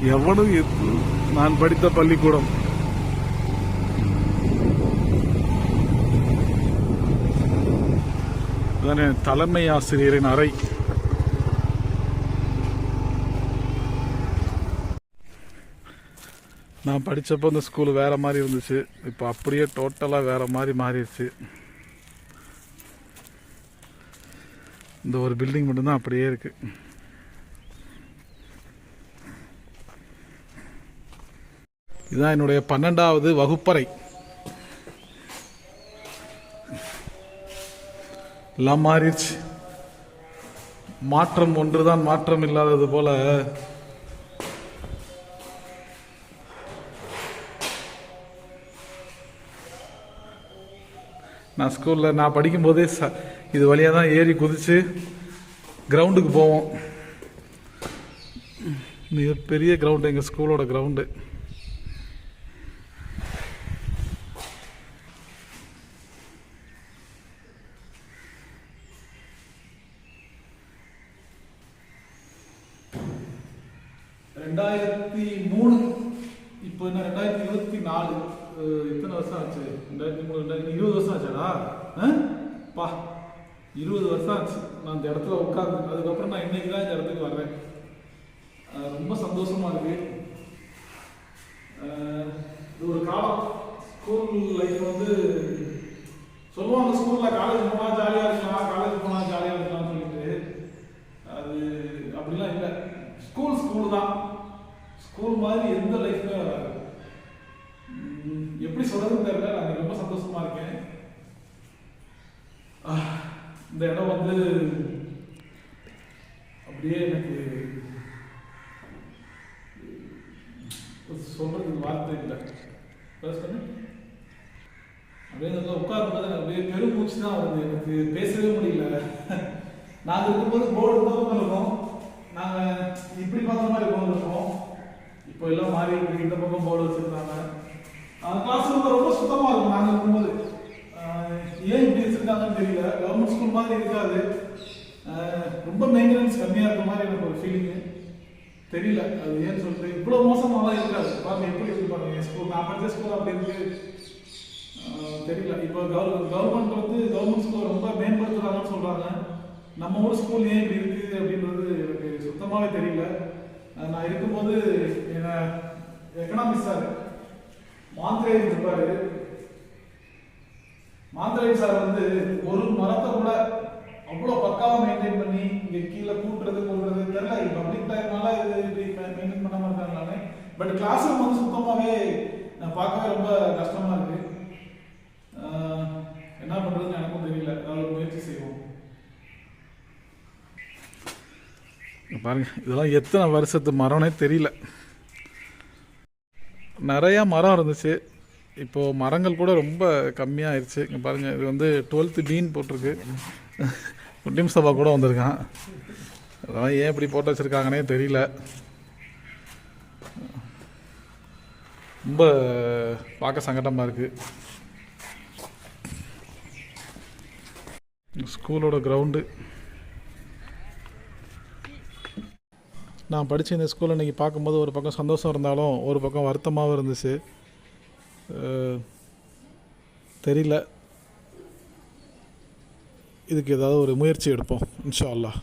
எவனும் நான் படித்த பள்ளிக்கூடம்? தலைமை ஆசிரியரின் அறை. நான் படித்தப்போ இந்த ஸ்கூல் வேற மாதிரி இருந்துச்சு. இப்போ அப்படியே டோட்டலாக வேற மாதிரி மாறிடுச்சு. இந்த ஒரு பில்டிங் மட்டும்தான் அப்படியே இருக்கு. இதுதான் என்னுடைய பன்னெண்டாவது வகுப்பறை. எல்லாம் மாறிடுச்சு. மாற்றம் ஒன்றுதான் மாற்றம் இல்லாதது போல. நான் ஸ்கூலில் நான் படிக்கும்போதே ச இது வழியாக தான் ஏறி குதித்து கிரவுண்டுக்கு போவோம். மிகப்பெரிய கிரவுண்டு எங்கள் ஸ்கூலோட கிரவுண்டு. ரெண்டாயிரத்தி மூணு இப்போ என்ன ரெண்டாயிரத்தி இருபத்தி நாலு எத்தனை வருஷம் ஆச்சு? ரெண்டாயிரத்தி மூணு ரெண்டாயிரத்தி இருபது வருஷம் ஆச்சாடா? ஆ? பா இருபது வருஷம் ஆச்சு. நான் இந்த இடத்துல உட்காந்து அதுக்கப்புறம் நான் இன்னைக்கு தான் இந்த இடத்துக்கு வர்றேன். ரொம்ப சந்தோஷமா இருக்கு. இது ஒரு காலம். ஸ்கூல் லைஃப் வந்து சொல்லுவாங்க ஸ்கூல்ல காலேஜ் போனா ஜாலியா இருக்கலாம் காலேஜ் போனா ஜாலியா இருக்கலாம்னு சொல்லிட்டு அது அப்படிலாம் இல்லை ஸ்கூல் தான் ஸ்கூல் மாதிரி எந்த லைஃப்மே வராது. எப்படி சொல்றதுன்னு தெரியல. நான் ரொம்ப சந்தோஷமா இருக்கேன். இந்த இடம் வந்து அப்படியே எனக்கு சொல்றதுக்கு வார்த்தை இல்லை. பேச அப்படியே நல்லா உட்காரும்போது எனக்கு அப்படியே பெருமூச்சு தான் வருது. எனக்கு பேசவே முடியல. நாங்கள் இருக்கும்போது போர்டு தான் பக்கம் நாங்கள் இப்படி பார்த்த மாதிரி உட்காந்துருக்கோம் இப்போ எல்லாம் மாறி இருக்கு. இந்த பக்கம் போர்டு வச்சுருக்காங்க. கிளாஸ் ரூம் ரொம்ப சுத்தமாக இருக்கும். நாங்கள் இருக்கும்போது. ஏன் இப்படி வச்சுருக்காங்கன்னு தெரியல. கவர்மெண்ட் ஸ்கூல் மாதிரி இருக்காது. ரொம்ப மெயின்டெனன்ஸ் கம்மியாக இருக்க மாதிரி எனக்கு ஒரு ஃபீலிங்கு தெரியல. அது ஏன்னு சொல்லிட்டு இவ்வளோ மோசமாகலாம் இருக்காது. பாருங்க எப்படி இருக்கு பாருங்க. ஸ்கூல் நான் படித்த ஸ்கூல் அப்படி இருக்கு. தெரியல. இப்போ கவர் கவர்மெண்ட் வந்து கவர்மெண்ட் ஸ்கூல் ரொம்ப மேம்படுத்துகிறாங்கன்னு சொல்கிறாங்க நம்ம ஊர் ஸ்கூல் ஏன் இப்படி இருக்கு அப்படின்றது எனக்கு சுத்தமாகவே தெரியல. நான் இருக்கும்போது என்ன எக்கனாமிக்ஸ் சார் மாந்திரேஜ் இருப்பாரு. மாந்திரேஜ் சார் வந்து ஒரு மரத்தை கூட அவ்வளோ பக்காவாக மெயின்டைன் பண்ணி இங்கே கீழே கூட்டுறது கொள்றது தெரியல. பப்ளிக் டைம்னால இது இப்படி மெயின்டைன் பண்ணாம இருக்காங்க பட் கிளாஸ் ரூம் வந்து சுத்தமாகவே நான் பார்க்கவே ரொம்ப கஷ்டமாக இருக்குது என்ன பண்ணுறதுன்னு எனக்கும் தெரியல. ஏதாவது முயற்சி செய்வோம். பாருங்க இதெல்லாம் எத்தனை வருஷத்து மரம்னே தெரியல. நிறையா மரம் இருந்துச்சு. இப்போ மரங்கள் கூட ரொம்ப கம்மியாயிருச்சு. இங்கே பாருங்கள் இது வந்து டுவெல்த்து டீன் போட்டிருக்கு. குட்டிம் சபா கூட வந்திருக்கான். அதெல்லாம் ஏன் இப்படி போட்டு வச்சுருக்காங்கன்னே தெரியல. ரொம்ப பார்க்க சங்கடமாக இருக்குது ஸ்கூலோட கிரவுண்டு. நான் படித்த இந்த ஸ்கூலில் இன்றைக்கி பார்க்கும்போது ஒரு பக்கம் சந்தோஷம் இருந்தாலும் ஒரு பக்கம் வருத்தமாகவும் இருந்துச்சு. தெரியல. இதுக்கு ஏதாவது ஒரு முயற்சி எடுப்போம் இன்ஷா அல்லாஹ்